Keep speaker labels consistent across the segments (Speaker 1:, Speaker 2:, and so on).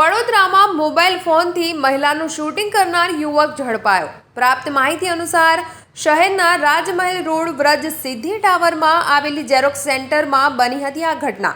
Speaker 1: વડોદરામાં મોબાઈલ ફોનથી મહિલાનું શૂટિંગ કરનાર યુવક ઝડપાયો. પ્રાપ્ત માહિતી અનુસાર, શહેરના રાજમહેલ રોડ વ્રજ સિદ્ધિ ટાવરમાં આવેલી ઝેરોક્સ સેન્ટરમાં બની હતી આ ઘટના.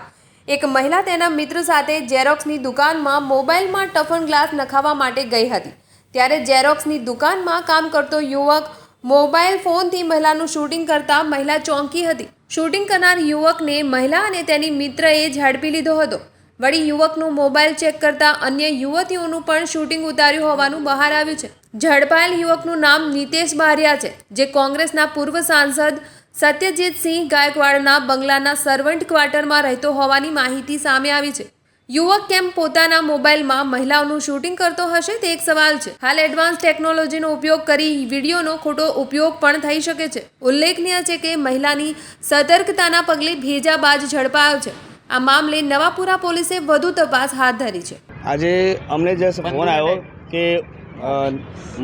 Speaker 1: એક મહિલા તેના મિત્ર સાથે ઝેરોક્સની દુકાનમાં મોબાઈલમાં ટફન ગ્લાસ નખાવવા માટે ગઈ હતી. ત્યારે ઝેરોક્સની દુકાનમાં કામ કરતો યુવક મોબાઈલ ફોનથી મહિલાનું શૂટિંગ કરતા મહિલા ચોંકી હતી. શૂટિંગ કરનાર યુવકને મહિલા અને તેની મિત્રએ ઝડપી લીધો હતો. વળી યુવકનું મોબાઈલ ચેક કરતા અન્ય યુવતીઓનું પણ શૂટિંગ ઉતાર્યું હોવાનું બહાર આવ્યું છે. ઝડપાયેલ યુવકનું નામ નીતેશ બારિયા છે, જે કોંગ્રેસના પૂર્વ સાંસદ સત્યજીતસિંહ ગાયકવાડના બંગલાના સર્વન્ટ ક્વાર્ટરમાં રહેતો હોવાની માહિતી સામે આવી છે. યુવક કેમ પોતાના મોબાઈલમાં મહિલાઓનું શૂટિંગ કરતો હશે તે એક સવાલ છે. હાલ એડવાન્સ ટેકનોલોજીનો ઉપયોગ કરી વિડીયોનો ખોટો ઉપયોગ પણ થઈ શકે છે. ઉલ્લેખનીય છે કે મહિલાની સતર્કતાના પગલે ભેજાબાજ ઝડપાયો છે. આ મામલે નવાપુરા પોલીસે વધુ તપાસ હાથ ધરી છે.
Speaker 2: આજે અમને જે ફોન આવ્યો કે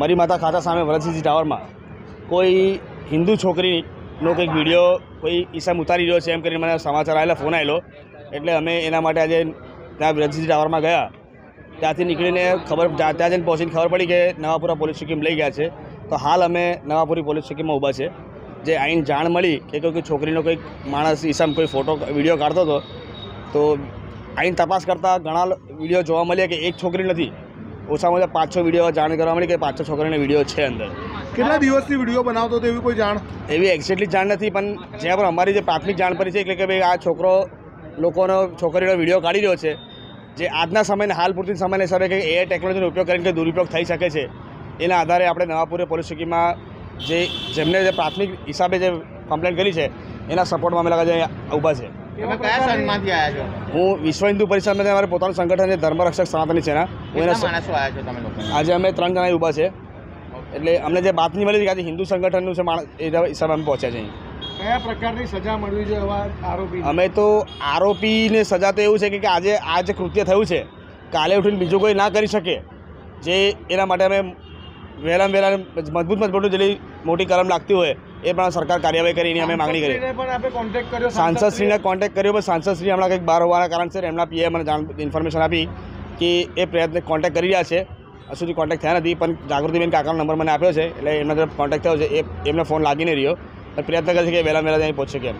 Speaker 2: મરી માતા ખાતા સામે વરદસિંહ ટાવરમાં કોઈ હિન્દુ છોકરીનો કંઈક વીડિયો, કોઈ ઈસામ ઉતારી રહ્યો છે એમ કરીને મને સમાચાર આવેલા, ફોન આવેલો. એટલે અમે એના માટે આજે ત્યાં વરદસિંહ ટાવરમાં ગયા. ત્યાંથી નીકળીને ખબર, ત્યાં જઈને પહોંચીને ખબર પડી કે નવાપુરા પોલીસ ચોકીમાં લઈ ગયા છે. તો હાલ અમે નવાપુરી પોલીસ ચોકીમાં ઊભા છે. જે આઈને જાણ મળી કે કોઈ છોકરીનો કોઈક માણસ ઈસામ કોઈ ફોટો, વીડિયો કાઢતો હતો તો આઈને તપાસ કરતાં ઘણા વીડિયો જોવા મળ્યા કે એક છોકરી નથી. ઓછામાં ઓછા પાંચ છ વીડિયો જાણ કરવા મળી કે પાંચ છ છોકરીને વીડિયો છે અંદર.
Speaker 3: કેટલા દિવસથી વીડિયો બનાવતો હતો એવી કોઈ જાણ?
Speaker 2: એવી એક્ઝેક્ટલી જાણ નથી પણ જ્યાં પણ અમારી જે પ્રાથમિક જાણ પડી છે એટલે કે ભાઈ આ છોકરો લોકોનો છોકરીનો વીડિયો કાઢી રહ્યો છે જે આજના સમયને હાલ પૂરતી સમયને હિસાબે કે એ ટેકનોલોજીનો ઉપયોગ કરીને કે દુરુપયોગ થઈ શકે છે એના આધારે આપણે નવાપુરે પોલીસ ચોકીમાં જે જેમને જે પ્રાથમિક હિસાબે જે કમ્પ્લેન કરી છે એના સપોર્ટમાં અમે લગા જે ઊભા છે.
Speaker 4: તમે કયા સંઘમાંથી આવ્યા છો?
Speaker 2: હું વિશ્વ હિન્દુ પરિષદમાં અમારે પોતાનું સંગઠન છે ધર્મરક્ષક સનાતની સેના. હું એના
Speaker 4: માણસો આવ્યા છો તમે લોકો
Speaker 2: આજે અમે ત્રણ જણા ઊભા છે. એટલે અમને જે બાતમી મળી હતી કે આજે હિન્દુ સંગઠનનું છે માણસ એ હિસાબે અમે પહોંચ્યા છે
Speaker 3: કયા પ્રકારની સજા મળવી જોઈએ આરોપી?
Speaker 2: અમે તો આરોપીને સજા તો એવું છે કે આજે આ જે કૃત્ય થયું છે. કાલે ઉઠીને બીજું કોઈ ના કરી શકે. જે એના માટે અમે વહેલા વહેલા મજબૂત મજબૂત જેટલી મોટી કલમ લાગતી હોય એ પણ સરકાર કાર્યવાહી કરીને અમે માગણી કરી. સાંસદશ્રીને કોન્ટેક્ટ કર્યો પણ સાંસદશ્રી હમણાં કંઈક બહાર હોવાના કારણસર એમના પીએ મને જાણ ઇન્ફોર્મેશન આપી કે એ પ્રયત્ન કોન્ટેક્ટ કરી રહ્યા છે. હજુ સુધી કોન્ટેક્ટ થયા નથી પણ જાગૃતિબેન કાકાનો નંબર મને આપ્યો છે એટલે એમના તરફ કોન્ટેક્ટ થયો છે. એ એમને ફોન લાગી નહીં રહ્યો. પણ પ્રયત્ન કરે છે કે વહેલા વહેલા ત્યાં પહોંચી શકે એમ